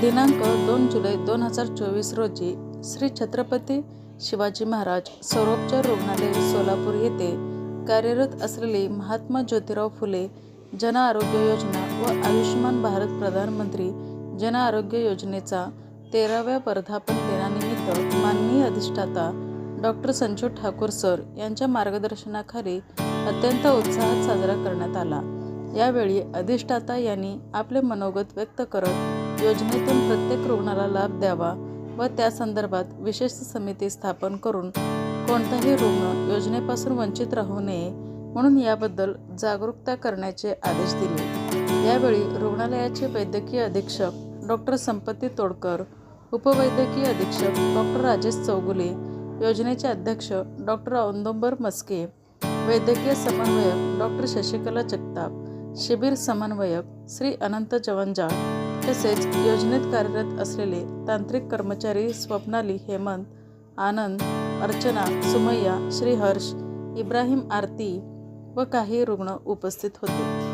दिनांक दोन जुलै दोन हजार चोवीस रोजी श्री छत्रपती शिवाजी महाराज सर्वोपचार रुग्णालय सोलापूर येथे कार्यरत असलेली महात्मा ज्योतिराव फुले जन आरोग्य योजना व आयुष्यमान भारत प्रधानमंत्री जन आरोग्य योजनेचा तेराव्या वर्धापन दिनानिमित्त माननीय अधिष्ठाता डॉक्टर संजू ठाकूर सर यांच्या मार्गदर्शनाखाली अत्यंत उत्साहात साजरा करण्यात आला. यावेळी अधिष्ठाता यांनी आपले मनोगत व्यक्त करत योजनेतून प्रत्येक रुग्णाला लाभ द्यावा व त्या संदर्भात विशेष समिती स्थापन करून कोणताही रुग्ण योजनेपासून वंचित राहू नये म्हणून याबद्दल जागरूकता करण्याचे आदेश दिले. यावेळी रुग्णालयाचे वैद्यकीय अधीक्षक डॉक्टर संपत्ती तोडकर उपवैद्यकीय अधीक्षक डॉक्टर राजेश चौगुले योजनेचे अध्यक्ष डॉक्टर औदंबर मस्के वैद्यकीय समन्वयक डॉक्टर शशिकला जगताप शिबिर समन्वयक श्री अनंत जवंजाळ तसेच योजनेत कार्यरत असलेले तांत्रिक कर्मचारी स्वप्नाली हेमंत आनंद अर्चना सुमय्या श्रीहर्ष इब्राहिम आरती व काही रुग्ण उपस्थित होते.